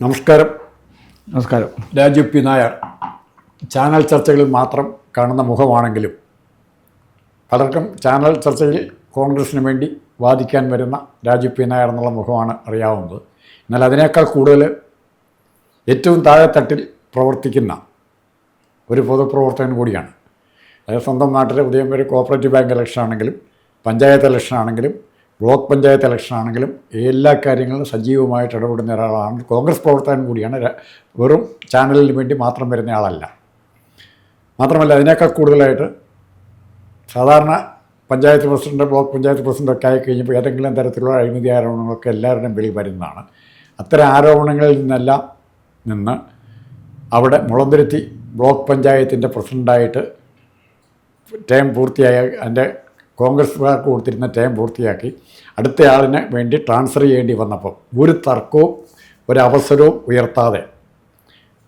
നമസ്കാരം. നമസ്കാരം. Raju P. Nair. Channel ചർച്ചകളിൽ മാത്രം കാണുന്ന മുഖമാണെങ്കിലും പലർക്കും ചാനൽ ചർച്ചയിൽ കോൺഗ്രസിന് വേണ്ടി വാദിക്കാൻ വരുന്ന രാജു പി. നായർ എന്നുള്ള മുഖമാണ് അറിയാവുന്നത്. എന്നാൽ അതിനേക്കാൾ കൂടുതൽ ഏറ്റവും താഴെത്തട്ടിൽ പ്രവർത്തിക്കുന്ന ഒരു പൊതുപ്രവർത്തകൻ കൂടിയാണ്. അതായത് സ്വന്തം നാട്ടിലെ ഉദയം വരെ കോപ്പറേറ്റീവ് ബാങ്ക് ഇലക്ഷൻ ആണെങ്കിലും പഞ്ചായത്ത് ഇലക്ഷൻ ആണെങ്കിലും ബ്ലോക്ക് പഞ്ചായത്ത് ഇലക്ഷൻ ആണെങ്കിലും എല്ലാ കാര്യങ്ങളിലും സജീവമായിട്ട് ഇടപെടുന്ന ഒരാളാണ്. കോൺഗ്രസ് പ്രവർത്തകൻ കൂടിയാണ്. വെറും ചാനലിന് വേണ്ടി മാത്രം വരുന്ന ആളല്ല. മാത്രമല്ല അതിനേക്കാൾ കൂടുതലായിട്ട് സാധാരണ പഞ്ചായത്ത് പ്രസിഡന്റ് ബ്ലോക്ക് പഞ്ചായത്ത് പ്രസിഡന്റൊക്കെ ആയി കഴിഞ്ഞപ്പോൾ ഏതെങ്കിലും തരത്തിലുള്ള അഴിമതി ആരോപണങ്ങളൊക്കെ എല്ലാവരുടെയും വെളി വരുന്നതാണ്. അത്തരം ആരോപണങ്ങളിൽ നിന്നെല്ലാം നിന്ന് അവിടെ മുളന്തുരുത്തി ബ്ലോക്ക് പഞ്ചായത്തിന്റെ പ്രസിഡന്റായിട്ട് ടൈം പൂർത്തിയായ എന്റെ കോൺഗ്രസ്സുകാർക്ക് കൊടുത്തിരുന്ന ടൈം പൂർത്തിയാക്കി അടുത്തയാളിന് വേണ്ടി ട്രാൻസ്ഫർ ചെയ്യേണ്ടി വന്നപ്പോൾ ഒരു തർക്കവും ഒരവസരവും ഉയർത്താതെ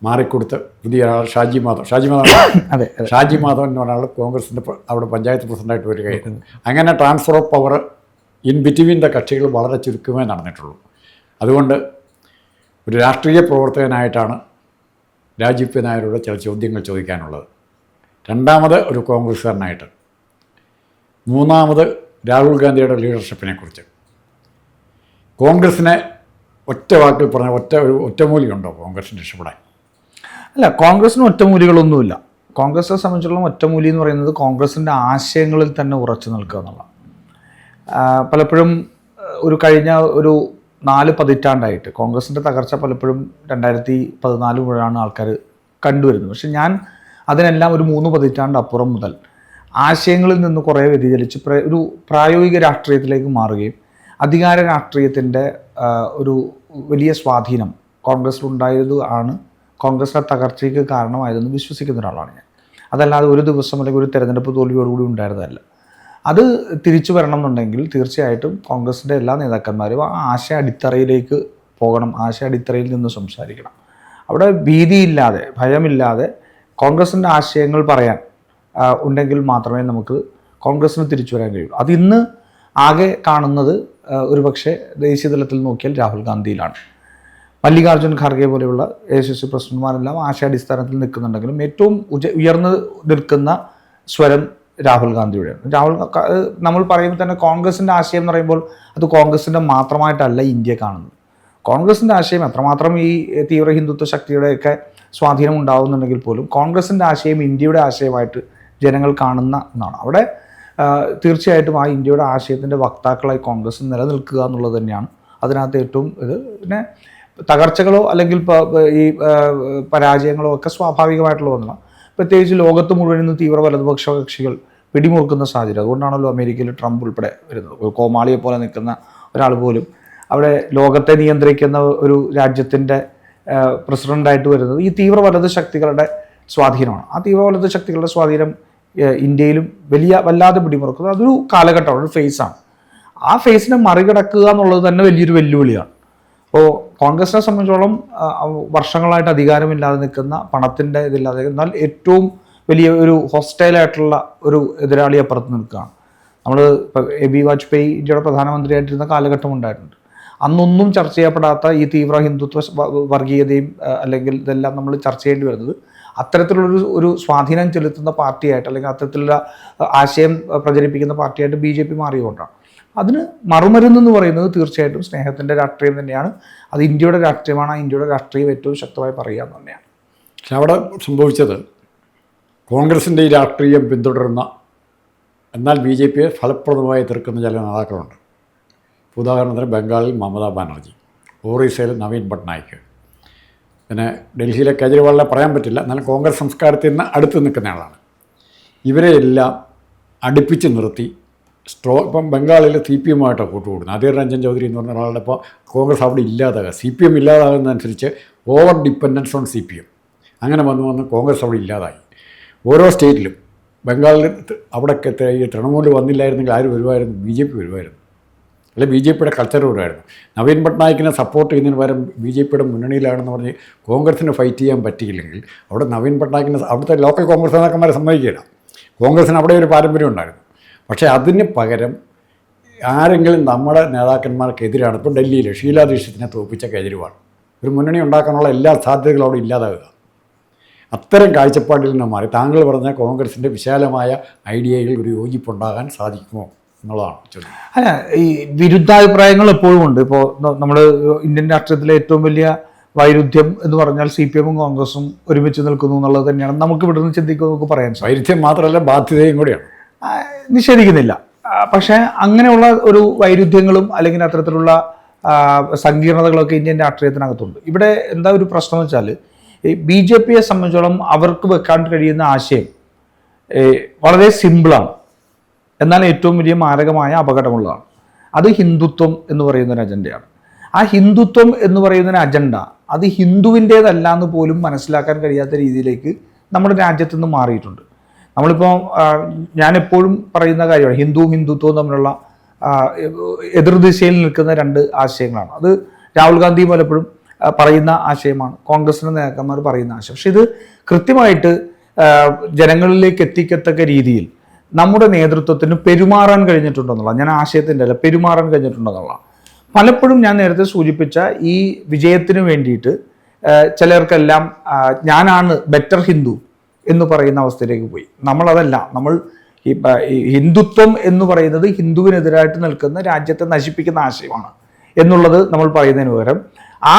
മാറിക്കൊടുത്ത് പുതിയ ആൾ ഷാജി മാധവ് ഷാജി മാധവ് അതെ ഷാജി മാധവൻ എന്ന് പറഞ്ഞ ആൾ കോൺഗ്രസിന്റെ അവിടെ പഞ്ചായത്ത് പ്രസിഡന്റായിട്ട് വരികയായിരുന്നു. അങ്ങനെ transfer of power in between the കക്ഷികൾ വളരെ ചുരുക്കമേ നടന്നിട്ടുള്ളൂ. അതുകൊണ്ട് ഒരു രാഷ്ട്രീയ പ്രവർത്തകനായിട്ടാണ് രാജീവ് നായരോട് ചില ചോദ്യങ്ങൾ ചോദിക്കാനുള്ളത്. രണ്ടാമത് ഒരു കോൺഗ്രസ്സുകാരനായിട്ട് മൂന്നാമത് രാഹുൽ ഗാന്ധിയുടെ ലീഡർഷിപ്പിനെ കുറിച്ച് കോൺഗ്രസിനെ ഒറ്റ വാക്കിൽ പറഞ്ഞ ഒറ്റ ഒരു ഒറ്റമൂലിയുണ്ടോ കോൺഗ്രസിന് രക്ഷപ്പെടാൻ? അല്ല കോൺഗ്രസിന് ഒറ്റമൂലികളൊന്നുമില്ല. കോൺഗ്രസിനെ സംബന്ധിച്ചിടത്തോളം ഒറ്റമൂലി എന്ന് പറയുന്നത് കോൺഗ്രസിന്റെ ആശയങ്ങളിൽ തന്നെ ഉറച്ചു നിൽക്കുക എന്നുള്ളതാണ്. പലപ്പോഴും ഒരു കഴിഞ്ഞ ഒരു നാല് പതിറ്റാണ്ടായിട്ട് കോൺഗ്രസിന്റെ തകർച്ച പലപ്പോഴും രണ്ടായിരത്തി പതിനാല് മുതലാണ് ആൾക്കാർ കണ്ടുവരുന്നത്. പക്ഷെ ഞാൻ അതിനെല്ലാം ഒരു മൂന്ന് പതിറ്റാണ്ട് അപ്പുറം മുതൽ ആശയങ്ങളിൽ നിന്ന് കുറേ വ്യതിചലിച്ച് ഒരു പ്രായോഗിക രാഷ്ട്രീയത്തിലേക്ക് മാറുകയും അധികാര രാഷ്ട്രീയത്തിന്റെ ഒരു വലിയ സ്വാധീനം കോൺഗ്രസ്സിലുണ്ടായത് ആണ്. കോൺഗ്രസിലെ തകർച്ചയ്ക്ക് കാരണമായതെന്ന് വിശ്വസിക്കുന്ന ഒരാളാണ് ഞാൻ. അതല്ലാതെ ഒരു ദിവസം അല്ലെങ്കിൽ ഒരു തെരഞ്ഞെടുപ്പ് തോൽവിയോടുകൂടി ഉണ്ടായിരുന്നതല്ല. അത് തിരിച്ചു വരണം എന്നുണ്ടെങ്കിൽ തീർച്ചയായിട്ടും കോൺഗ്രസിന്റെ എല്ലാ നേതാക്കന്മാരും ആ ആശയ അടിത്തറയിലേക്ക് പോകണം ആശയ അടിത്തറയിൽ നിന്ന് സംസാരിക്കണം. അവിടെ ഭീതിയില്ലാതെ ഭയമില്ലാതെ കോൺഗ്രസിന്റെ ആശയങ്ങൾ പറയാൻ ഉണ്ടെങ്കിൽ മാത്രമേ നമുക്ക് കോൺഗ്രസ്സിന് തിരിച്ചു വരാൻ കഴിയൂ. അത് ഇന്ന് ആകെ കാണുന്നത് ഒരുപക്ഷെ ദേശീയ തലത്തിൽ നോക്കിയാൽ രാഹുൽ ഗാന്ധിയിലാണ്. മല്ലികാർജുൻ ഖാർഗെ പോലെയുള്ള സി സി പ്രസിഡന്റുമാരെല്ലാം ആശയാടിസ്ഥാനത്തിൽ നിൽക്കുന്നുണ്ടെങ്കിലും ഏറ്റവും ഉജ ഉയർന്നു നിൽക്കുന്ന സ്വരം രാഹുൽ ഗാന്ധിയുടെയാണ്. രാഹുൽ നമ്മൾ പറയുമ്പോൾ തന്നെ കോൺഗ്രസിന്റെ ആശയം എന്ന് പറയുമ്പോൾ അത് കോൺഗ്രസിന്റെ മാത്രമായിട്ടല്ല ഇന്ത്യ കാണുന്നത്. കോൺഗ്രസിന്റെ ആശയം എത്രമാത്രം ഈ തീവ്ര ഹിന്ദുത്വ ശക്തിയുടെയൊക്കെ സ്വാധീനം ഉണ്ടാകുന്നുണ്ടെങ്കിൽ പോലും കോൺഗ്രസിന്റെ ആശയം ഇന്ത്യയുടെ ആശയമായിട്ട് ജനങ്ങൾ കാണുന്ന ഒന്നാണ്. അവിടെ തീർച്ചയായിട്ടും ആ ഇന്ത്യയുടെ ആശയത്തിന്റെ വക്താക്കളായി കോൺഗ്രസ് നിലനിൽക്കുക എന്നുള്ളത് തന്നെയാണ്. അതിനകത്ത് ഏറ്റവും ഇത് പിന്നെ തകർച്ചകളോ അല്ലെങ്കിൽ ഈ പരാജയങ്ങളോ ഒക്കെ സ്വാഭാവികമായിട്ടുള്ള ഒന്നാണ്. പ്രത്യേകിച്ച് ലോകത്ത് മുഴുവൻ ഇന്ന് തീവ്ര വലതുപക്ഷ കക്ഷികൾ പിടിമുറുക്കുന്ന സാഹചര്യം. അതുകൊണ്ടാണല്ലോ അമേരിക്കയിൽ ട്രംപ് ഉൾപ്പെടെ വരുന്നത്. കോമാളിയെ പോലെ നിൽക്കുന്ന ഒരാൾ പോലും അവിടെ ലോകത്തെ നിയന്ത്രിക്കുന്ന ഒരു രാജ്യത്തിന്റെ പ്രസിഡന്റായിട്ട് വരുന്നത് ഈ തീവ്ര വലത് ശക്തികളുടെ സ്വാധീനമാണ്. ആ തീവ്ര വലത് ശക്തികളുടെ സ്വാധീനം ഇന്ത്യയിലും വലിയ വല്ലാതെ പിടിമുറുക്കുന്നത്. അതൊരു കാലഘട്ടമാണ് ഒരു ഫേസാണ് ആ ഫേസിനെ മറികടക്കുക എന്നുള്ളത് തന്നെ വലിയൊരു വെല്ലുവിളിയാണ്. അപ്പോൾ കോൺഗ്രസിനെ സംബന്ധിച്ചോളം വർഷങ്ങളായിട്ട് അധികാരമില്ലാതെ നിൽക്കുന്ന പണത്തിന്റെ ഇതില്ലാതെ എന്നാൽ ഏറ്റവും വലിയ ഒരു ഹോസ്റ്റൈലായിട്ടുള്ള ഒരു എതിരാളി അപ്പുറത്ത് നിൽക്കുകയാണ്. നമ്മൾ എ ബി വാജ്പേയി ഇന്ത്യയുടെ പ്രധാനമന്ത്രിയായിട്ടിരുന്ന കാലഘട്ടം ഉണ്ടായിട്ടുണ്ട്. അന്നൊന്നും ചർച്ച ചെയ്യപ്പെടാത്ത ഈ തീവ്ര ഹിന്ദുത്വ വർഗീയതയും അല്ലെങ്കിൽ ഇതെല്ലാം നമ്മൾ ചർച്ച ചെയ്യേണ്ടി വരുന്നത് അത്തരത്തിലുള്ളൊരു ഒരു സ്വാധീനം ചെലുത്തുന്ന പാർട്ടിയായിട്ട് അല്ലെങ്കിൽ അത്തരത്തിലുള്ള ആശയം പ്രചരിപ്പിക്കുന്ന പാർട്ടിയായിട്ട് ബി ജെ പി മാറിയതുകൊണ്ടാണ് അതിന് മറുമരുന്ന് എന്ന് പറയുന്നത് തീർച്ചയായിട്ടും സ്നേഹത്തിന്റെ രാഷ്ട്രീയം തന്നെയാണ്. അത് ഇന്ത്യയുടെ രാഷ്ട്രീയമാണ്. ആ ഇന്ത്യയുടെ രാഷ്ട്രീയം ഏറ്റവും ശക്തമായി പറയുക എന്ന് തന്നെയാണ്. പക്ഷെ അവിടെ സംഭവിച്ചത് കോൺഗ്രസിന്റെ ഈ രാഷ്ട്രീയം പിന്തുടരുന്ന എന്നാൽ ബി ജെ പിയെ ഫലപ്രദമായി എതിർക്കുന്ന ചില നേതാക്കളുണ്ട്. ഉദാഹരണത്തിന് ബംഗാളിൽ മമതാ ബാനർജി ഒറീസയിൽ നവീൻ പട്നായിക്ക് പിന്നെ ഡൽഹിയിലെ കേജ്രിവാളിനെ പറയാൻ പറ്റില്ല. എന്നാലും കോൺഗ്രസ് സംസ്കാരത്തിൽ നിന്ന് അടുത്ത് നിൽക്കുന്ന ആളാണ്. ഇവരെ എല്ലാം അടുപ്പിച്ച് നിർത്തി സ്ട്രോ ഇപ്പം ബംഗാളിൽ സി പി എമ്മുമായിട്ടാണ് കൂട്ടുകൂടുന്നത് അധീർ രഞ്ജൻ ചൗധരി എന്ന് പറഞ്ഞ ഒരാളുടെ ഇപ്പോൾ കോൺഗ്രസ് അവിടെ ഇല്ലാതാകുക C P M ഇല്ലാതാകുന്നതനുസരിച്ച് over dependence on C P M. അങ്ങനെ വന്ന് വന്ന് കോൺഗ്രസ് അവിടെ ഇല്ലാതായി. ഓരോ സ്റ്റേറ്റിലും ബംഗാളിൽ അവിടെയൊക്കെ ഈ തൃണമൂൽ വന്നില്ലായിരുന്നെങ്കിൽ ആര് വരുമായിരുന്നു? ബി ജെ പി വരുമായിരുന്നു. അല്ലെ ബി ജെ പിയുടെ കൾച്ചർ വരുമായിരുന്നു നവീൻ പട്നായിക്കിനെ സപ്പോർട്ട് ചെയ്യുന്നതിന് പകരം ബി ജെ പിയുടെ മുന്നണിയിലാണെന്ന് പറഞ്ഞ് കോൺഗ്രസിന് ഫൈറ്റ് ചെയ്യാൻ പറ്റിയില്ലെങ്കിൽ അവിടെ നവീൻ പട്നായിക്കിനെ അവിടുത്തെ ലോക്കൽ കോൺഗ്രസ് നേതാക്കന്മാരെ സമ്മതിക്കില്ല കോൺഗ്രസിന് അവിടെ ഒരു പാരമ്പര്യം ഉണ്ടായിരുന്നു. പക്ഷേ അതിന് പകരം ആരെങ്കിലും നമ്മുടെ നേതാക്കന്മാർക്കെതിരാണ്. ഇപ്പോൾ ഡൽഹിയിൽ ഷീലാ ദീക്ഷിത്തിനെ തോൽപ്പിച്ച കേജ്രിവാൾ. ഒരു മുന്നണി ഉണ്ടാക്കാനുള്ള എല്ലാ സാധ്യതകളും അവിടെ ഇല്ലാതാവുക അത്തരം കാഴ്ചപ്പാടിൽ നിന്ന് മാറി താങ്കൾ പറഞ്ഞ കോൺഗ്രസിന്റെ വിശാലമായ ഐഡിയയിൽ ഒരു യോജിപ്പുണ്ടാകാൻ സാധിക്കുമോ? എന്നുള്ളതാണ് അല്ല ഈ വിരുദ്ധാഭിപ്രായങ്ങൾ എപ്പോഴും ഉണ്ട്. ഇപ്പോൾ നമ്മൾ ഇന്ത്യൻ രാഷ്ട്രീയത്തിലെ ഏറ്റവും വലിയ വൈരുദ്ധ്യം എന്ന് പറഞ്ഞാൽ സി പി എമ്മും കോൺഗ്രസും ഒരുമിച്ച് നിൽക്കുന്നു എന്നുള്ളത് തന്നെയാണ്. നമുക്ക് ഇവിടെ നിന്ന് ചിന്തിക്കുമ്പോൾ നമുക്ക് പറയാൻ വൈരുദ്ധ്യം മാത്രമല്ല ബാധ്യതയും കൂടിയാണ്. നിഷേധിക്കുന്നില്ല. പക്ഷേ അങ്ങനെയുള്ള ഒരു വൈരുദ്ധ്യങ്ങളും അല്ലെങ്കിൽ അത്തരത്തിലുള്ള സങ്കീർണതകളൊക്കെ ഇന്ത്യൻ രാഷ്ട്രീയത്തിനകത്തുണ്ട്. ഇവിടെ എന്താ ഒരു പ്രശ്നം എന്ന് വെച്ചാൽ ഈ ബി ജെ പിയെ സംബന്ധിച്ചോളം അവർക്ക് വെക്കാൻ കഴിയുന്ന ആശയം വളരെ സിമ്പിളാണ്. എന്നാൽ ഏറ്റവും വലിയ മാരകമായ അപകടമുള്ളതാണ്. അത് ഹിന്ദുത്വം എന്ന് പറയുന്ന ഒരു അജണ്ടയാണ്. ആ ഹിന്ദുത്വം എന്ന് പറയുന്ന ഒരു അജണ്ട അത് ഹിന്ദുവിന്റേതല്ല എന്ന് പോലും മനസ്സിലാക്കാൻ കഴിയാത്ത രീതിയിലേക്ക് നമ്മുടെ രാജ്യത്തു നിന്ന് മാറിയിട്ടുണ്ട്. നമ്മളിപ്പോൾ ഞാൻ എപ്പോഴും പറയുന്ന കാര്യമാണ്. ഹിന്ദു ഹിന്ദുത്വവും തമ്മിലുള്ള എതിർദിശയിൽ നിൽക്കുന്ന രണ്ട് ആശയങ്ങളാണ്. അത് രാഹുൽ ഗാന്ധി പലപ്പോഴും പറയുന്ന ആശയമാണ്. കോൺഗ്രസിന്റെ നേതാക്കന്മാർ പറയുന്ന ആശയം. പക്ഷെ ഇത് കൃത്യമായിട്ട് ജനങ്ങളിലേക്ക് എത്തിക്കത്തക്ക രീതിയിൽ നമ്മുടെ നേതൃത്വത്തിന് പെരുമാറാൻ കഴിഞ്ഞിട്ടുണ്ടെന്നുള്ള ഞാൻ ആശയത്തിന്റെ അല്ല പെരുമാറാൻ കഴിഞ്ഞിട്ടുണ്ടെന്നുള്ള പലപ്പോഴും ഞാൻ നേരത്തെ സൂചിപ്പിച്ച ഈ വിജയത്തിന് വേണ്ടിയിട്ട് ചിലർക്കെല്ലാം ഞാനാണ് ബെറ്റർ ഹിന്ദു എന്ന് പറയുന്ന അവസ്ഥയിലേക്ക് പോയി. നമ്മളതല്ല നമ്മൾ ഹിന്ദുത്വം എന്ന് പറയുന്നത് ഹിന്ദുവിനെതിരായിട്ട് നിൽക്കുന്ന രാജ്യത്തെ നശിപ്പിക്കുന്ന ആശയമാണ് എന്നുള്ളത് നമ്മൾ പറയുന്നതിന് പകരം ആ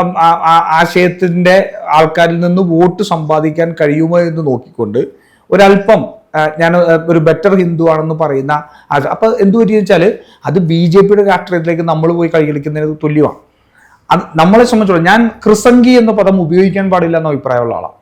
ഉം, ആ- ആ- ആശയത്തിന്റെ ആൾക്കാരിൽ നിന്ന് വോട്ട് സമ്പാദിക്കാൻ കഴിയുമോ എന്ന് നോക്കിക്കൊണ്ട് ഒരല്പം ഞാൻ ഒരു ബെറ്റർ ഹിന്ദു ആണെന്ന് പറയുന്ന ആശ- അപ്പൊ എന്ത് പറ്റി വെച്ചാൽ അത് ബി ജെ പിയുടെ രാഷ്ട്രീയത്തിലേക്ക് നമ്മൾ പോയി കളിക്കുന്നതിന് തുല്യമാണ്. അത് നമ്മളെ സംബന്ധിച്ചോളം ഞാൻ ക്രിസംഗി എന്ന പദം ഉപയോഗിക്കാൻ പാടില്ല എന്ന അഭിപ്രായമുള്ള ആളാണ്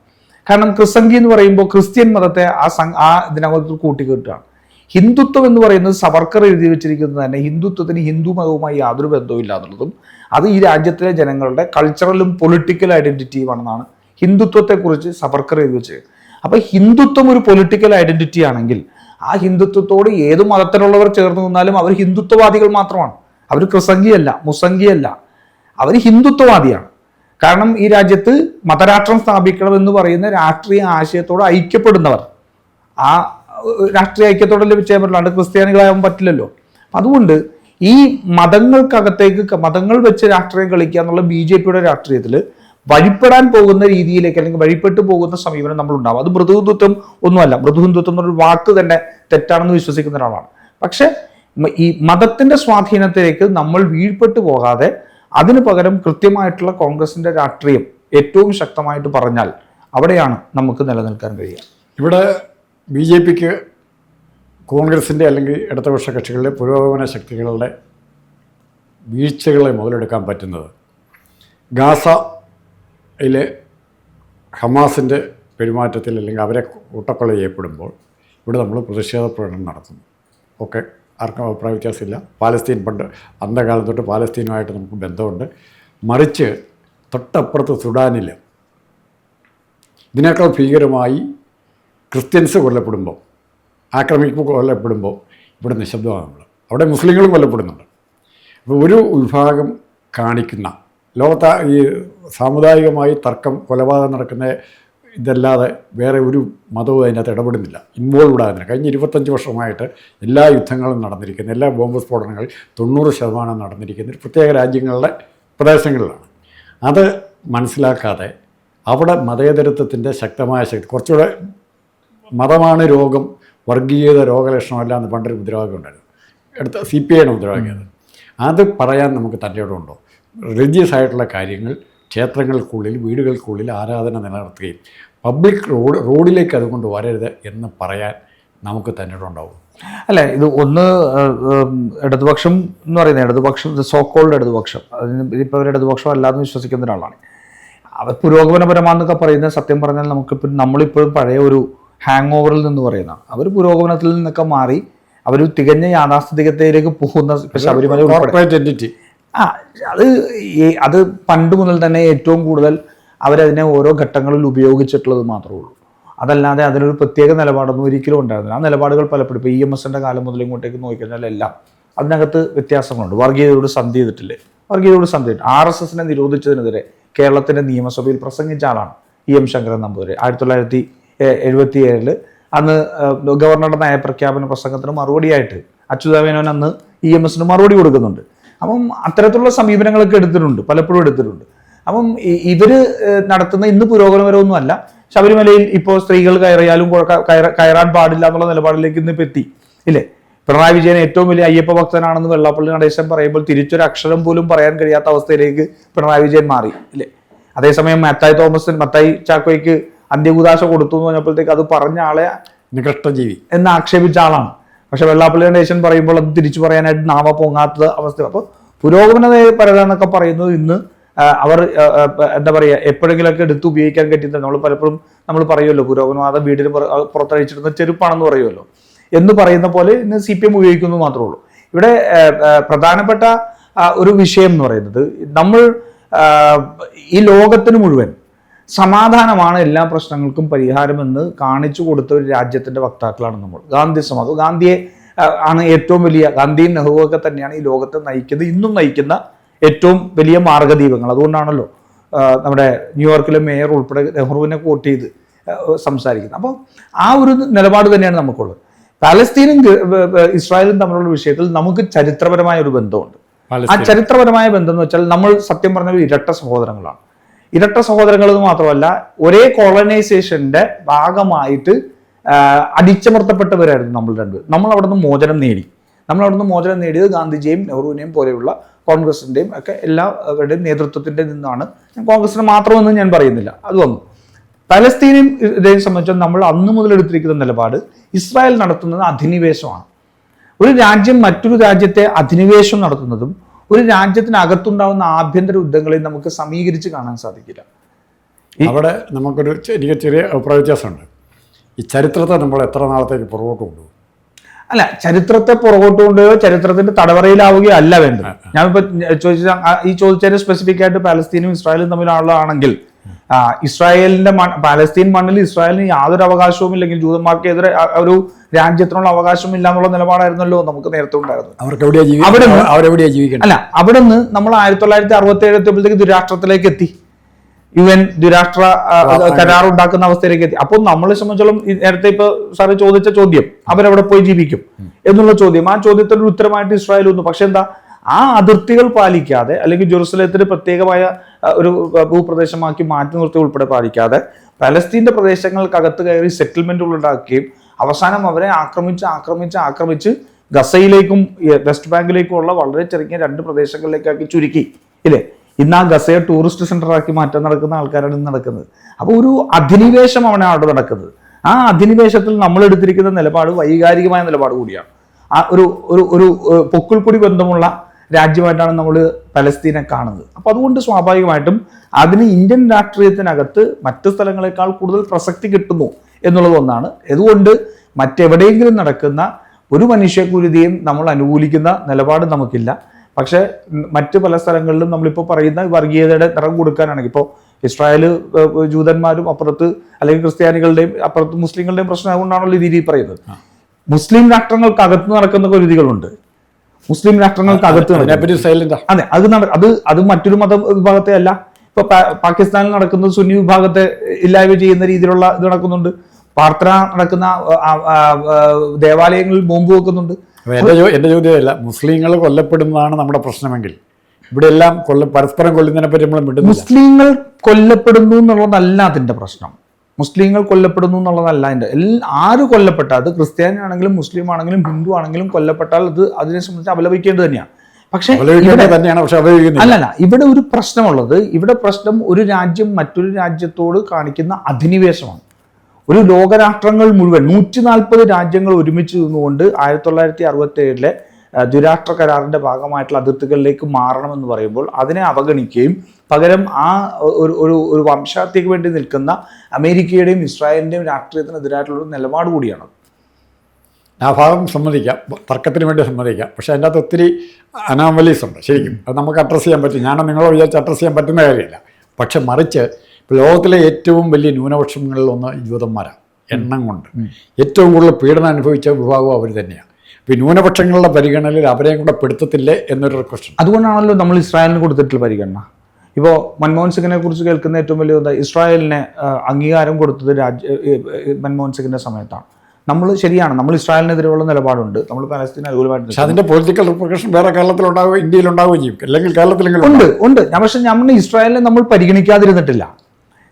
കാരണം ക്രിസംഗി എന്ന് പറയുമ്പോൾ ക്രിസ്ത്യൻ മതത്തെ ആ സം ആ ഇതിനകത്ത് കൂട്ടിക്കെട്ടുകയാണ്. ഹിന്ദുത്വം എന്ന് പറയുന്നത് സവർക്കർ എഴുതി വെച്ചിരിക്കുന്നത് തന്നെ ഹിന്ദുത്വത്തിന് ഹിന്ദു മതവുമായി യാതൊരു ബന്ധവും ഇല്ല എന്നുള്ളതും അത് ഈ രാജ്യത്തിലെ ജനങ്ങളുടെ കൾച്ചറലും പൊളിറ്റിക്കൽ ഐഡന്റിറ്റിയുമാണെന്നാണ് ഹിന്ദുത്വത്തെക്കുറിച്ച് സവർക്കർ എഴുതി വെച്ചത്. അപ്പൊ ഹിന്ദുത്വം ഒരു പൊളിറ്റിക്കൽ ഐഡന്റിറ്റി ആണെങ്കിൽ ആ ഹിന്ദുത്വത്തോട് ഏത് മതത്തിലുള്ളവർ ചേർന്ന് നിന്നാലും അവർ ഹിന്ദുത്വവാദികൾ മാത്രമാണ്. അവർ ക്രിസംഗിയല്ല മുസംഗിയല്ല. അവർ ഹിന്ദുത്വവാദിയാണ്. കാരണം ഈ രാജ്യത്ത് മതരാഷ്ട്രം സ്ഥാപിക്കണം എന്ന് പറയുന്ന രാഷ്ട്രീയ ആശയത്തോട് ഐക്യപ്പെടുന്നവർ. ആ രാഷ്ട്രീയ ഐക്യത്തോടെ ലഭിച്ചേ പറ്റില്ലാണ്ട് ക്രിസ്ത്യാനികളാകാൻ പറ്റില്ലല്ലോ. അതുകൊണ്ട് ഈ മതങ്ങൾക്കകത്തേക്ക് മതങ്ങൾ വെച്ച് രാഷ്ട്രീയം കളിക്കുക എന്നുള്ള ബി ജെ പിയുടെ രാഷ്ട്രീയത്തിൽ വഴിപ്പെടാൻ പോകുന്ന രീതിയിലേക്ക് അല്ലെങ്കിൽ വഴിപ്പെട്ടു പോകുന്ന സമീപനം നമ്മൾ ഉണ്ടാവും അത് മൃദുഹിന്ദുത്വം ഒന്നുമല്ല. മൃദുഹിന്ദുത്വം എന്നൊരു വാക്ക് തന്നെ തെറ്റാണെന്ന് വിശ്വസിക്കുന്ന ഒരാളാണ്. പക്ഷെ ഈ മതത്തിന്റെ സ്വാധീനത്തിലേക്ക് നമ്മൾ വീഴ്പ്പെട്ടു പോകാതെ അതിനു പകരം കൃത്യമായിട്ടുള്ള കോൺഗ്രസിന്റെ രാഷ്ട്രീയം ഏറ്റവും ശക്തമായിട്ട് പറഞ്ഞാൽ അവിടെയാണ് നമുക്ക് നിലനിൽക്കാൻ കഴിയുക. ഇവിടെ ബി ജെ പിക്ക് കോൺഗ്രസിന്റെ അല്ലെങ്കിൽ ഇടതുപക്ഷ കക്ഷികളുടെ പുരോഗമന ശക്തികളുടെ വീഴ്ചകളെ മുതലെടുക്കാൻ പറ്റുന്നത് ഗാസയിലെ ഹമാസിന്റെ പെരുമാറ്റത്തിൽ അല്ലെങ്കിൽ അവരെ കൂട്ടക്കൊല ചെയ്യപ്പെടുമ്പോൾ ഇവിടെ നമ്മൾ പ്രതിഷേധ പ്രകടനം നടത്തുന്നു. ഒക്കെ ആർക്കും അഭിപ്രായ വ്യത്യാസമില്ല. പാലസ്തീൻ പണ്ട് അന്ധകാലം തൊട്ട് പാലസ്തീനുമായിട്ട് നമുക്ക് ബന്ധമുണ്ട്. മറിച്ച് തൊട്ടപ്പുറത്ത് സുഡാനിൽ ഇതിനേക്കാൾ ഭീകരമായി ക്രിസ്ത്യൻസ് കൊല്ലപ്പെടുമ്പോൾ ആക്രമിക്കുമ്പോൾ കൊല്ലപ്പെടുമ്പോൾ ഇവിടെ നിശബ്ദമാണ് നമ്മൾ അവിടെ മുസ്ലിങ്ങളും കൊല്ലപ്പെടുന്നുണ്ട്. അപ്പോൾ ഒരു വിഭാഗം കാണിക്കുന്ന ലോകത്ത ഈ സാമുദായികമായി തർക്കം കൊലപാതകം നടക്കുന്ന ഇതല്ലാതെ വേറെ ഒരു മതവും അതിനകത്ത് ഇടപെടുന്നില്ല. ഇൻവോൾവ് ആകുന്നില്ല കഴിഞ്ഞ ഇരുപത്തഞ്ച് വർഷമായിട്ട് എല്ലാ യുദ്ധങ്ങളും നടന്നിരിക്കുന്ന എല്ലാ ബോംബ് സ്ഫോടനങ്ങൾ തൊണ്ണൂറ് ശതമാനം നടന്നിരിക്കുന്ന പ്രത്യേക രാജ്യങ്ങളുടെ പ്രദേശങ്ങളിലാണ്. അത് മനസ്സിലാക്കാതെ അവിടെ മതേതരത്വത്തിന്റെ ശക്തമായ ശക്തി കുറച്ചുകൂടെ മതമാണ് രോഗം വർഗീയത രോഗലക്ഷണമല്ല എന്ന് പണ്ടൊരു മുദ്രാവാക്യം ഉണ്ടായിരുന്നു. എടുത്ത സി പി ഐയുടെ മുദ്രാവാക്യം അത് പറയാൻ നമുക്ക് തന്റെ ഉണ്ടോ റിലീജിയസ് ആയിട്ടുള്ള കാര്യങ്ങൾ ക്ഷേത്രങ്ങൾക്കുള്ളിൽ വീടുകൾക്കുള്ളിൽ ആരാധന നിലനിർത്തുകയും പബ്ലിക് റോഡ് റോഡിലേക്ക് അതുകൊണ്ട് വരരുത് എന്ന് പറയാൻ നമുക്ക് തന്നെ ഉണ്ടാവും അല്ല? ഇത് ഒന്ന് ഇടതുപക്ഷം എന്ന് പറയുന്നത് ഇടതുപക്ഷം സോക്കോൾഡ് ഇടതുപക്ഷം. അതിന് ഇപ്പോൾ അവർ ഇടതുപക്ഷം അല്ലാതെ വിശ്വസിക്കുന്ന ഒരാളാണ്. അവർ പുരോഗമനപരമാണെന്നൊക്കെ പറയുന്നത് സത്യം പറഞ്ഞാൽ നമുക്കിപ്പോൾ നമ്മളിപ്പോഴും പഴയ ഒരു ഹാങ് ഓവറിൽ നിന്ന് പറയുന്നതാണ് അവർ പുരോഗമനത്തിൽ നിന്നൊക്കെ മാറി അവർ തികഞ്ഞ യാഥാസ്ഥിതികതയിലേക്ക് പോകുന്ന ശബരിമല ആ അത് അത് പണ്ട് മുതൽ തന്നെ ഏറ്റവും കൂടുതൽ അവരതിനെ ഓരോ ഘട്ടങ്ങളിൽ ഉപയോഗിച്ചിട്ടുള്ളത് മാത്രമേ ഉള്ളൂ. അതല്ലാതെ അതിനൊരു പ്രത്യേക നിലപാടൊന്നും ഒരിക്കലും ഉണ്ടായിരുന്നില്ല. ആ നിലപാടുകൾ പലപ്പോഴും ഇപ്പോൾ ഇ എം എസിന്റെ കാലം മുതൽ ഇങ്ങോട്ടേക്ക് നോക്കിക്കഴിഞ്ഞാൽ എല്ലാം അതിനകത്ത് വ്യത്യാസങ്ങളുണ്ട്. വർഗീയതയോട് സന്ധി ചെയ്തിട്ടില്ലേ വർഗീയതയോട് സന്ധി ചെയ്തിട്ട് ആർ എസ് എസിനെ നിരോധിച്ചതിനെതിരെ കേരളത്തിന്റെ നിയമസഭയിൽ പ്രസംഗിച്ച ആളാണ് ഇ എം ശങ്കരൻ നമ്പൂതിരി. ആയിരത്തി തൊള്ളായിരത്തി എഴുപത്തി ഏഴിൽ അന്ന് ഗവർണറുടെ നയപ്രഖ്യാപന പ്രസംഗത്തിന് മറുപടിയായിട്ട് അച്യുതാമേനോൻ അന്ന് ഇ എം എസിന് മറുപടി കൊടുക്കുന്നുണ്ട്. അപ്പം അത്തരത്തിലുള്ള സമീപനങ്ങളൊക്കെ എടുത്തിട്ടുണ്ട് പലപ്പോഴും എടുത്തിട്ടുണ്ട്. അപ്പം ഇവർ ഇവർ നടത്തുന്ന ഇന്ന് പുരോഗമനപരമൊന്നും അല്ല. ശബരിമലയിൽ ഇപ്പോൾ സ്ത്രീകൾ കയറിയാലും കയറാൻ പാടില്ല എന്നുള്ള നിലപാടിലേക്ക് ഇന്ന് ഇപ്പം എത്തി ഇല്ലേ? പിണറായി വിജയൻ ഏറ്റവും വലിയ അയ്യപ്പ ഭക്തനാണെന്ന് വെള്ളാപ്പള്ളി നടേശൻ പറയുമ്പോൾ തിരിച്ചൊരു അക്ഷരം പോലും പറയാൻ കഴിയാത്ത അവസ്ഥയിലേക്ക് പിണറായി വിജയൻ മാറി. ഇല്ലേ? അതേസമയം മത്തായി തോമസിന് മത്തായി ചാക്കോയ്ക്ക് അന്ത്യകുദാശ കൊടുത്തു എന്ന് പറഞ്ഞപ്പോഴത്തേക്ക് അത് പറഞ്ഞ ആളെ നികഷ്ടജീവി. എന്ന് ആക്ഷേപിച്ച ആളാണ്. പക്ഷെ വെള്ളാപ്പള്ളി ഗണേശൻ പറയുമ്പോൾ അത് തിരിച്ചു പറയാനായിട്ട് നാമ പൊങ്ങാത്തത് അവസ്ഥ. അപ്പോൾ പുരോഗമന പരതാന്നൊക്കെ പറയുന്നത് ഇന്ന് അവർ എന്താ പറയുക എപ്പോഴെങ്കിലൊക്കെ എടുത്ത് ഉപയോഗിക്കാൻ കിട്ടിയത് നമ്മൾ പലപ്പോഴും നമ്മൾ പറയുമല്ലോ. പുരോഗമനവാദ വീടിന് പുറത്തഴിച്ചിരുന്ന ചെരുപ്പാണെന്ന് പറയുമല്ലോ. എന്ന് പറയുന്ന പോലെ ഇന്ന് സി പി എം ഉപയോഗിക്കുന്നു മാത്രമേ ഉള്ളൂ. ഇവിടെ പ്രധാനപ്പെട്ട ഒരു വിഷയം എന്ന് പറയുന്നത് നമ്മൾ ഈ ലോകത്തിന് മുഴുവൻ സമാധാനമാണ് എല്ലാ പ്രശ്നങ്ങൾക്കും പരിഹാരമെന്ന് കാണിച്ചു കൊടുത്ത ഒരു രാജ്യത്തിന്റെ വക്താക്കളാണ് നമ്മൾ. ഗാന്ധി സമാധം. ഗാന്ധിയെ ആണ് ഏറ്റവും വലിയ ഗാന്ധിയും നെഹ്റുവൊക്കെ തന്നെയാണ് ഈ ലോകത്തെ നയിക്കുന്നത്. ഇന്നും നയിക്കുന്ന ഏറ്റവും വലിയ മാർഗദീപങ്ങൾ അതുകൊണ്ടാണല്ലോ നമ്മുടെ ന്യൂയോർക്കിലെ മേയർ ഉൾപ്പെടെ നെഹ്റുവിനെ കോട്ട് ചെയ്ത് സംസാരിക്കുന്നത്. അപ്പോൾ ആ ഒരു നിലപാട് തന്നെയാണ് നമുക്കുള്ളത്. പാലസ്തീനും ഇസ്രായേലും തമ്മിലുള്ള വിഷയത്തിൽ നമുക്ക് ചരിത്രപരമായ ഒരു ബന്ധമുണ്ട്. ആ ചരിത്രപരമായ ബന്ധം എന്ന് വെച്ചാൽ നമ്മൾ സത്യം പറഞ്ഞ ഒരു ഇരട്ട സഹോദരങ്ങളാണ്. ഇരട്ട സഹോദരങ്ങൾ എന്ന് മാത്രമല്ല ഒരേ കോളനൈസേഷന്റെ ഭാഗമായിട്ട് അടിച്ചമർത്തപ്പെട്ടവരായിരുന്നു നമ്മൾ രണ്ടു. നമ്മൾ അവിടുന്ന് മോചനം നേടി. നമ്മൾ അവിടുന്ന് മോചനം നേടിയത് ഗാന്ധിജിയെയും നെഹ്റുവിനെയും പോലെയുള്ള കോൺഗ്രസിന്റെയും ഒക്കെ എല്ലാവരുടെയും നേതൃത്വത്തിന്റെ നിന്നാണ് കോൺഗ്രസിന് മാത്രമെന്ന് ഞാൻ പറയുന്നില്ല. അത് വന്നു. പലസ്തീനും ഇതേയും സംബന്ധിച്ച് നമ്മൾ അന്ന് മുതൽ എടുത്തിരിക്കുന്ന നിലപാട് ഇസ്രായേൽ നടത്തുന്നത് അധിനിവേശമാണ്. ഒരു രാജ്യം മറ്റൊരു രാജ്യത്തെ അധിനിവേശം നടത്തുന്നതും ഒരു രാജ്യത്തിനകത്തുണ്ടാവുന്ന ആഭ്യന്തര യുദ്ധങ്ങളെ നമുക്ക് സമീകരിച്ച് കാണാൻ സാധിക്കില്ല. അവിടെ നമുക്കൊരു ചെറിയ ചെറിയ അഭിപ്രായ വ്യത്യാസമുണ്ട്. ഈ ചരിത്രത്തെ നമ്മൾ എത്ര നാളത്തേക്ക് പുറകോട്ട് കൊണ്ടുപോകും? അല്ല ചരിത്രത്തെ പുറകോട്ട് കൊണ്ടുപോയോ ചരിത്രത്തിന്റെ തടവറയിലാവുകയോ അല്ല വേണ്ടത് ഞാനിപ്പോ ചോദിച്ച ഈ ചോദിച്ചതിന് സ്പെസിഫിക് ആയിട്ട് പാലസ്തീനും ഇസ്രായേലും തമ്മിലുള്ളതാണെങ്കിൽ ഇസ്രായേലിന്റെ മണ് പാലസ്തീൻ മണ്ണിൽ ഇസ്രായേലിന് യാതൊരു അവകാശവും ഇല്ലെങ്കിൽ ജൂതന്മാർക്ക് എതിരെ ഒരു രാജ്യത്തിനുള്ള അവകാശം ഇല്ല എന്നുള്ള നിലപാടായിരുന്നല്ലോ നമുക്ക് നേരത്തെ ഉണ്ടായിരുന്നു അവർക്ക് ജീവിക്കണം അല്ല അവിടെ നിന്ന് നമ്മൾ ആയിരത്തി തൊള്ളായിരത്തി അറുപത്തി ഏഴ് എത്തിയപ്പോഴത്തേക്ക് ദുരാഷ്ട്രത്തിലേക്ക് എത്തി. യു എൻ ദുരാഷ്ട്ര കരാർ ഉണ്ടാക്കുന്ന അവസ്ഥയിലേക്ക് എത്തി. അപ്പോൾ നമ്മളെ സംബന്ധിച്ചോളം നേരത്തെ ഇപ്പൊ സാറ് ചോദിച്ച ചോദ്യം അവരവിടെ പോയി ജീവിക്കും എന്നുള്ള ചോദ്യം. ആ ചോദ്യത്തിന് ഒരു ഉത്തരമായിട്ട് ഇസ്രായേൽ വന്നു. പക്ഷെ എന്താ? ആ അതിർത്തികൾ പാലിക്കാതെ അല്ലെങ്കിൽ ജെറുസലേത്തിന് പ്രത്യേകമായ ഒരു ഭൂപ്രദേശമാക്കി മാറ്റി നിർത്തി ഉൾപ്പെടെ പാലിക്കാതെ പലസ്തീന്റെ പ്രദേശങ്ങൾക്കകത്ത് കയറി സെറ്റിൽമെന്റുകൾ ഉണ്ടാക്കുകയും അവസാനം അവരെ ആക്രമിച്ച് ആക്രമിച്ച് ആക്രമിച്ച് ഗസയിലേക്കും വെസ്റ്റ് ബാങ്കിലേക്കും ഉള്ള വളരെ ചെറിയ രണ്ട് പ്രദേശങ്ങളിലേക്കാക്കി ചുരുക്കി. ഇല്ലേ? ഇന്ന് ആ ഗസയെ ടൂറിസ്റ്റ് സെന്റർ ആക്കി മാറ്റാൻ നടക്കുന്ന ആൾക്കാരാണ് ഇന്ന് നടക്കുന്നത്. അപ്പോൾ ഒരു അധിനിവേശമാണ് അവിടെ നടക്കുന്നത്. ആ അധിനിവേശത്തിൽ നമ്മൾ എടുത്തിരിക്കുന്ന നിലപാട് വൈകാരികമായ നിലപാട് കൂടിയാണ്. ആ ഒരു ഒരു ഒരു ഏഹ്, ബന്ധമുള്ള രാജ്യമായിട്ടാണ് നമ്മൾ പലസ്തീനെ കാണുന്നത്. അപ്പോൾ അതുകൊണ്ട് സ്വാഭാവികമായിട്ടും അതിന് ഇന്ത്യൻ രാഷ്ട്രീയത്തിനകത്ത് മറ്റ് സ്ഥലങ്ങളെക്കാൾ കൂടുതൽ പ്രസക്തി കിട്ടുന്നു എന്നുള്ളത് ഒന്നാണ്. അതുകൊണ്ട് മറ്റെവിടെയെങ്കിലും നടക്കുന്ന ഒരു മനുഷ്യക്കുരുതിയും നമ്മൾ അനുകൂലിക്കുന്ന നിലപാട് നമുക്കില്ല. പക്ഷേ മറ്റ് പല സ്ഥലങ്ങളിലും നമ്മളിപ്പോൾ പറയുന്ന വർഗീയതയുടെ നിറം കൊടുക്കാനാണെങ്കിൽ ഇപ്പോൾ ഇസ്രായേൽ ജൂതന്മാരും അപ്പുറത്ത് അല്ലെങ്കിൽ ക്രിസ്ത്യാനികളുടെയും അപ്പുറത്ത് മുസ്ലിങ്ങളുടെയും പ്രശ്നം അതുകൊണ്ടാണല്ലോ ഈ രീതിയിൽ പറയുന്നത്. മുസ്ലിം രാഷ്ട്രങ്ങൾക്കകത്ത് നടക്കുന്ന കുരുതികളുണ്ട് മുസ്ലിം രാഷ്ട്രങ്ങൾക്കകത്ത് അകത്ത് അതെ അത് നട- അത് അത് മറ്റൊരു മത വിഭാഗത്തെ അല്ല. ഇപ്പൊ പാകിസ്ഥാനിൽ നടക്കുന്ന സുന്നി വിഭാഗത്തെ ഇല്ലായ്മ ചെയ്യുന്ന രീതിയിലുള്ള ഇത് നടക്കുന്നുണ്ട്. പ്രാർത്ഥന നടക്കുന്ന ദേവാലയങ്ങളിൽ ബോംബ് വെക്കുന്നുണ്ട്. എന്റെ എന്റെ ചോ ചോദ്യമല്ല മുസ്ലിങ്ങൾ കൊല്ലപ്പെടുന്നതാണ് നമ്മുടെ പ്രശ്നമെങ്കിൽ. ഇവിടെ എല്ലാം കൊല്ല പരസ്പരം കൊല്ലുന്നതിനെ പറ്റി നമ്മൾ മുസ്ലിങ്ങൾ കൊല്ലപ്പെടുന്നു എന്നുള്ളതല്ല അതിന്റെ പ്രശ്നം. മുസ്ലിങ്ങൾ കൊല്ലപ്പെടുന്നു എന്നുള്ളതല്ല എന്റെ എല്ലാ ആര് കൊല്ലപ്പെട്ട? അത് ക്രിസ്ത്യാനി ആണെങ്കിലും മുസ്ലിം ആണെങ്കിലും ഹിന്ദു ആണെങ്കിലും കൊല്ലപ്പെട്ടാൽ അത് അതിനെ സംബന്ധിച്ച് അപലപിക്കേണ്ടത് തന്നെയാണ് പക്ഷേ അല്ല തന്നെയാണ് പക്ഷെ അവലപിക്കുന്നില്ല അല്ലല്ല ഇവിടെ ഒരു പ്രശ്നമുള്ളത് ഇവിടെ പ്രശ്നം ഒരു രാജ്യം മറ്റൊരു രാജ്യത്തോട് കാണിക്കുന്ന അധിനിവേശമാണ്. ഒരു ലോകരാഷ്ട്രങ്ങൾ മുഴുവൻ നൂറ്റി നാൽപ്പത് രാജ്യങ്ങൾ ഒരുമിച്ച് നിന്നുകൊണ്ട് ആയിരത്തി തൊള്ളായിരത്തി അറുപത്തി ഏഴിലെ ദുരാഷ്ട്ര കരാറിന്റെ ഭാഗമായിട്ടുള്ള അതിർത്തികളിലേക്ക് മാറണമെന്ന് പറയുമ്പോൾ അതിനെ അവഗണിക്കുകയും പകരം ആ ഒരു ഒരു ഒരു വംശാത്യക്ക് വേണ്ടി നിൽക്കുന്ന അമേരിക്കയുടെയും ഇസ്രായേലിന്റെയും രാഷ്ട്രീയത്തിനെതിരായിട്ടുള്ള ഒരു നിലപാട് കൂടിയാണ്. ആ ഭാഗം സമ്മതിക്കാം തർക്കത്തിന് വേണ്ടി സമ്മതിക്കാം. പക്ഷേ അതിന്റെ അകത്ത് ഒത്തിരി അനാമലീസ് ഉണ്ട് ശരിക്കും. അത് നമുക്ക് അഡ്രസ്സ് ചെയ്യാൻ പറ്റും. ഞാനോ നിങ്ങളോ വിചാരിച്ച് അഡ്രസ്സ് ചെയ്യാൻ പറ്റുന്ന കാര്യമില്ല. പക്ഷെ മറിച്ച് ഇപ്പോൾ ലോകത്തിലെ ഏറ്റവും വലിയ ന്യൂനപക്ഷങ്ങളിലൊന്ന് ജൂതന്മാരാണ് എണ്ണം കൊണ്ട്. ഏറ്റവും കൂടുതൽ പീഡനം അനുഭവിച്ച വിഭാഗവും അവർ തന്നെയാണ്. അപ്പോൾ ഈ ന്യൂനപക്ഷങ്ങളുടെ പരിഗണനയിൽ അവരെയും കൂടെ പെടുത്തത്തില്ലേ എന്നൊരു റിക്വസ്റ്റ് അതുകൊണ്ടാണല്ലോ നമ്മൾ ഇസ്രായേലിന് കൊടുത്തിട്ടുള്ള പരിഗണന. ഇപ്പോൾ മൻമോഹൻ സിംഗിനെ കുറിച്ച് കേൾക്കുന്ന ഏറ്റവും വലിയ എന്താ ഇസ്രായേലിന് അംഗീകാരം കൊടുത്തത് രാജ്യ മൻമോഹൻ സിംഗിന്റെ സമയത്താണ്. നമ്മൾ ശരിയാണ് നമ്മൾ ഇസ്രായേലിനെതിരെയുള്ള നിലപാടുണ്ട്. നമ്മൾ പലസ്തീൻ അനുകൂലമായിട്ട് അതിന്റെ പൊളിറ്റിക്കൽ റിപ്രക്കഷൻ വേറെ കേരളത്തിലുണ്ടാവുക ഇന്ത്യയിൽ ഉണ്ടാവുകയും ചെയ്യും. അല്ലെങ്കിൽ കേരളത്തിലെങ്കിലും ഉണ്ട് ഉണ്ട്. ഞാൻ പക്ഷെ നമ്മൾ ഇസ്രായേലിനെ നമ്മൾ പരിഗണിക്കാതിരുന്നിട്ടില്ല.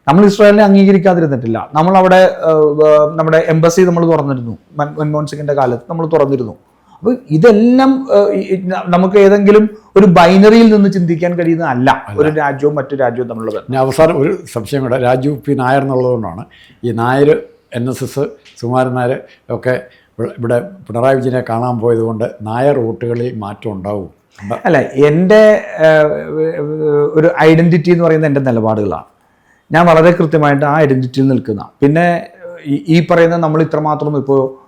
നമ്മൾ ഇസ്രായേലിനെ അംഗീകരിക്കാതിരുന്നിട്ടില്ല. നമ്മൾ അവിടെ നമ്മുടെ എംബസി നമ്മൾ തുറന്നിരുന്നു. മൻ- മൻമോഹൻ സിംഗിന്റെ കാലത്ത് നമ്മൾ തുറന്നിരുന്നു. അപ്പോൾ ഇതെല്ലാം നമുക്ക് ഏതെങ്കിലും ഒരു ബൈനറിയിൽ നിന്ന് ചിന്തിക്കാൻ കഴിയുന്നതല്ല. ഒരു രാജ്യവും മറ്റു രാജ്യവും തമ്മിലുള്ള ബന്ധം. അവസാനം ഒരു സംശയം കൂടെ. രാജു പി നായർ എന്നുള്ളതുകൊണ്ടാണ് ഈ Nair N S S Sukumaran Nair ഒക്കെ ഇവിടെ- പിണറായി വിജയനെ കാണാൻ പോയതുകൊണ്ട് നായർ വോട്ടുകളിൽ മാറ്റം ഉണ്ടാവും. അല്ല എന്റെ ഒരു ഐഡന്റിറ്റി എന്ന് പറയുന്നത് എന്റെ നിലപാടുകളാണ്. ഞാൻ വളരെ കൃത്യമായിട്ട് ആ ഐഡന്റിറ്റിയിൽ നിൽക്കുന്ന. പിന്നെ ഈ- ഈ പറയുന്ന നമ്മൾ ഇത്രമാത്രം ഇപ്പോൾ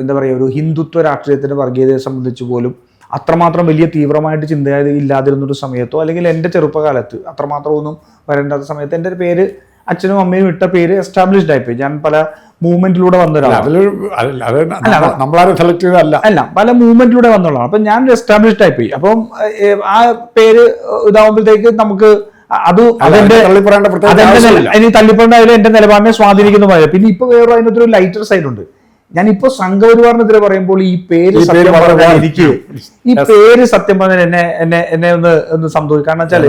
എന്താ പറയുക ഒരു ഹിന്ദുത്വ രാഷ്ട്രീയത്തിന്റെ വർഗീയതയെ സംബന്ധിച്ച് പോലും അത്രമാത്രം വലിയ തീവ്രമായിട്ട് ചിന്ത ഇല്ലാതിരുന്നൊരു സമയത്തോ അല്ലെങ്കിൽ എന്റെ ചെറുപ്പകാലത്ത് അത്രമാത്രം ഒന്നും വരേണ്ടാത്ത സമയത്ത് എന്റെ പേര് അച്ഛനും അമ്മയും ഇട്ട പേര് എസ്റ്റാബ്ലിഷ്ഡ് ആയിപ്പോയി. ഞാൻ പല മൂവ്മെന്റിലൂടെ വന്ന ഒരാളാണ്. അതിലൊരു അത് അത് സെലക്ട് ചെയ്തതല്ല. അല്ല പല മൂവ്മെന്റിലൂടെ വന്നോളാം അപ്പം ഞാൻ എസ്റ്റാബ്ലിഷ്ഡ് ആയിപ്പോയി. അപ്പം ആ പേര് ഇതാവുമ്പോഴത്തേക്ക് നമുക്ക് അത് അതെന്റെ തള്ളിപ്പറയേണ്ട അതിന് തള്ളിപ്പറേണ്ട അതിൽ എന്റെ നിലപാടിനെ സ്വാധീനിക്കുന്ന പോലെ പിന്നെ ഇപ്പൊ വേറെ അതിനകത്തൊരു ലൈറ്റർ സൈഡ് ഉണ്ട്. ഞാനിപ്പോ സംഘപരിവാറിനെതിരെ പറയുമ്പോൾ ഈ പേര് ഈ പേര് സത്യം പറഞ്ഞാൽ ഈ പേര് സത്യം പറഞ്ഞാൽ എന്നെ എന്നെ എന്നെ ഒന്ന് ഒന്ന് സംഭവിക്കും കാരണം വെച്ചാൽ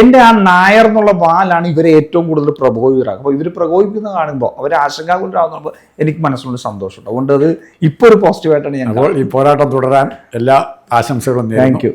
എന്റെ ആ നായർ എന്നുള്ള വാലാണ് ഇവരെ ഏറ്റവും കൂടുതൽ പ്രകോപിതരാകും അപ്പൊ ഇവർ പ്രകോപിക്കുന്നത് കാണുമ്പോൾ അവർ ആശങ്കാകുലരാകുമ്പോൾ എനിക്ക് മനസ്സിലൊരു സന്തോഷമുണ്ട്. അതുകൊണ്ട് അത് ഇപ്പൊ ഒരു പോസിറ്റീവായിട്ടാണ് ഞാൻ ഈ പോരാട്ടം തുടരാൻ എല്ലാ ആശംസകളും താങ്ക് യു